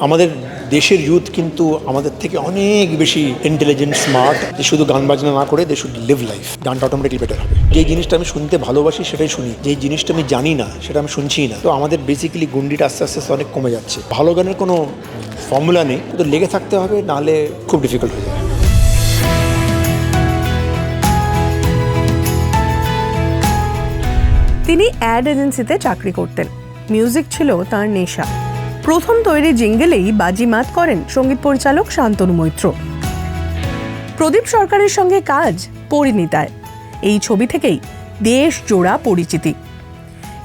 আমাদের দেশের ইউথ কিন্তু আমাদের থেকে অনেক বেশি ইন্টেলিজেন্ট স্মার্ট যে শুধু গান বাজনা না করে দে শুড লিভ লাইফ গানটা অটোমেটিকলি বেটার হবে। যে জিনিসটা আমি শুনতে ভালোবাসি সেটাই শুনি। যে জিনিসটা আমি জানি না সেটা আমি শুনছি না। তো আমাদের বেসিক্যালি গুন্ডিটা আস্তে আস্তে অনেক কমে যাচ্ছে। ভালো গানের কোনো ফর্মুলা নেই। তো লেগে থাকতে হবে, নাহলে খুব ডিফিকাল্ট হয়ে যাবে। তিনি অ্যাড এজেন্সিতে চাকরি করতেন। মিউজিক ছিল তার নেশা। প্রথম তৈরি জিঙ্গেলেই বাজিমাত করেন সংগীত পরিচালক শান্তনু মৈত্র। প্রদীপ সরকারের সঙ্গে কাজ পরিণীতায়। এই ছবি থেকেই দেশ জোড়া পরিচিতি।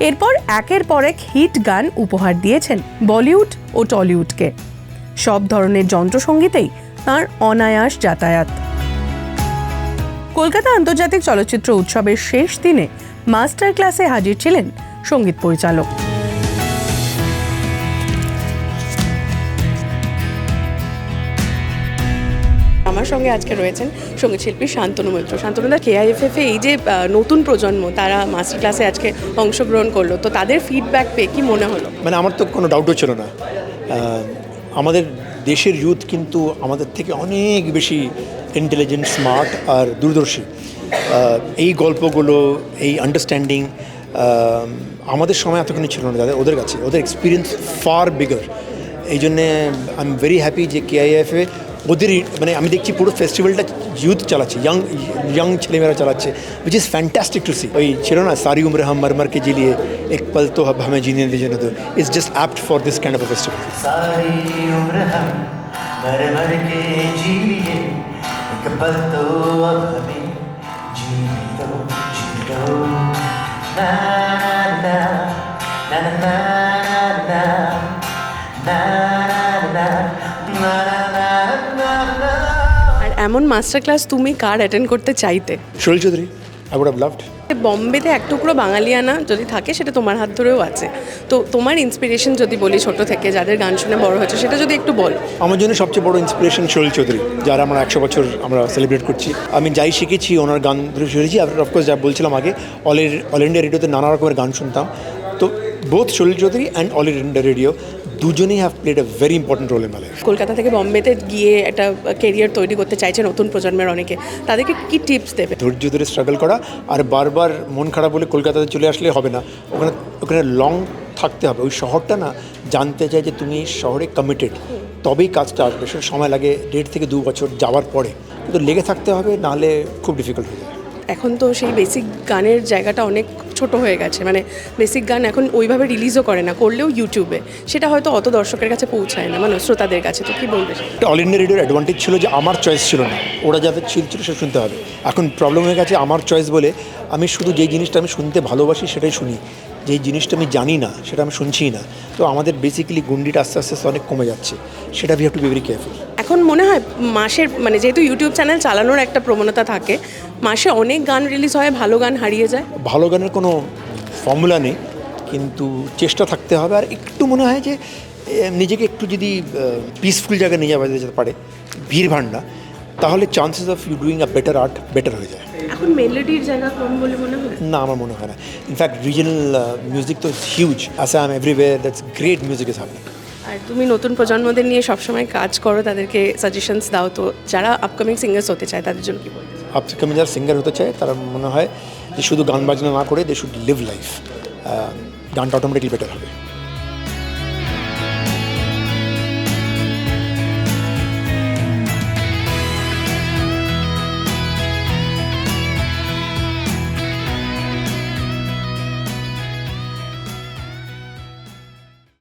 এরপর একের পর এক হিট গান উপহার দিয়েছেন বলিউড ও টলিউডকে। সব ধরনের যন্ত্রসঙ্গীতেই তাঁর অনায়াস যাতায়াত। কলকাতা আন্তর্জাতিক চলচ্চিত্র উৎসবের শেষ দিনে মাস্টার ক্লাসে হাজির ছিলেন সংগীত পরিচালক। আমার সঙ্গে আজকে রয়েছেন সংগীত শিল্পী শান্তনু মৈত্র শান্তনুদা কেআইএফএফ এই যে নতুন প্রজন্ম, তারা মাস্টার ক্লাসে আজকে অংশগ্রহণ করল, তো তাদের ফিডব্যাক পেয়ে কি মনে হলো? মানে আমার তো কোনো ডাউটও ছিল না। আমাদের দেশের ইউথ কিন্তু আমাদের থেকে অনেক বেশি ইন্টেলিজেন্ট স্মার্ট আর দূরদর্শী। এই গল্পগুলো, এই আন্ডারস্ট্যান্ডিং আমাদের সময় এতখানি ছিল না তাদের ওদের কাছে, ওদের এক্সপিরিয়েন্স ফার বিগার এই জন্যে আই এম ভেরি হ্যাপি যে কেআইএফে ওদের মানে আমি দেখছি পুরো ফেস্টিভ্যালটা ইউথ চালাচ্ছে ইয়াং ইয়াং ছেলেমেয়েরা চালাচ্ছে which is fantastic to see ওই ছিল না, সারি উমরে হাম মরমরকে জিলিয়ে, এক পল তো হব হামে জিনে দিয়ে জন্য তো it's just apt for this kind of festival na na na na na na এমন মাস্টার ক্লাস তুমি কার অ্যাটেন্ড করতে চাইতে? Shaila Chowdhury I would have loved বম্বেতে এক টুকরো বাঙালিয়ানা যদি থাকে সেটা তোমার হাত ধরেও আছে। তো তোমার ইন্সপিরেশন যদি বলি ছোট থেকে যাদের গান শুনে বড় হয়েছে সেটা যদি একটু বল। আমার জন্য সবচেয়ে বড় ইন্সপিরেশন শৈল চৌধুরী যারা আমরা একশো বছর আমরা সেলিব্রেট করছি। আমি যাই শিখেছি ওনার গান ধরে শুনেছি আর অফকোর্স যা বলছিলাম আগে অল অল ইন্ডিয়া রেডিওতে নানা রকমের গান শুনতাম। তো both Shaila Chowdhury and All India Radio দুজনেই have played a very important role in my life Kolkata থেকে বম্বেতে গিয়ে একটা কেরিয়ার তৈরি করতে চাইছে নতুন প্রজন্মের অনেকে। তাদেরকে কি টিপস দেবে? ধৈর্য ধরে স্ট্রাগল করা আর বারবার মন খারাপ বলে কলকাতাতে চলে আসলে হবে না। ওখানে ওখানে লং থাকতে হবে। ওই শহরটা না জানতে চাই যে তুমি শহরে কমিটেড তবেই কাজটা আসবে। সেটা সময় লাগে দেড় থেকে দু বছর যাওয়ার পরে। কিন্তু লেগে থাকতে হবে নাহলে খুব ডিফিকাল্ট হয়ে যাবে এখন তো সেই বেসিক গানের জায়গাটা অনেক ছোট হয়ে গেছে। মানে বেসিক গান এখন ওইভাবে রিলিজও করে না, করলেও ইউটিউবে সেটা হয়তো অত দর্শকের কাছে পৌঁছায় না মানে শ্রোতাদের কাছে। তো কি বলবে? অল ইন্ডিয়া রেডিওর অ্যাডভান্টেজ ছিল যে আমার চয়েস ছিল না। ওরা যাদের ছিল ছিল সে শুনতে হবে। এখন প্রবলেম হয়ে গেছে আমার চয়েস বলে আমি শুধু যেই জিনিসটা আমি শুনতে ভালোবাসি সেটাই শুনি। যেই জিনিসটা আমি জানি না সেটা আমি শুনছি না তো আমাদের বেসিক্যালি গুন্ডিটা আস্তে আস্তে আস্তে অনেক কমে যাচ্ছে সেটা we have to be very careful এখন মনে হয় মাসের মানে যেহেতু ইউটিউব চ্যানেল চালানোর একটা প্রবণতা থাকে মাসে অনেক গান রিলিজ হয় ভালো গান হারিয়ে যায়। ভালো গানের কোনো ফর্মুলা নেই কিন্তু চেষ্টা থাকতে হবে আর একটু মনে হয় যে নিজেকে একটু যদি পিসফুল জায়গায় নিয়ে যাওয়া যেতে পারে ভিড় না তাহলে chances of you doing a better art better হয়ে যায়। এখন মেলোডির জায়গা কম বলে মনে হয়? না আমার মনে হয় না। ইনফ্যাক্ট রিজনাল মিউজিক তো huge awesome everywhere that's great music is happening আর তুমি নতুন প্রজন্মদের নিয়ে সবসময় কাজ করো তাদেরকে সাজেশনস দাও তো। যারা আপকামিং সিঙ্গার্স হতে চায় তাদের জন্য কি বলবে আপকামিং যারা সিঙ্গার হতে চায় তারা মনে হয় যে শুধু গান বাজনা না করে দে শুড লিভ লাইফ গানটা অটোমেটিকলি বেটার হবে।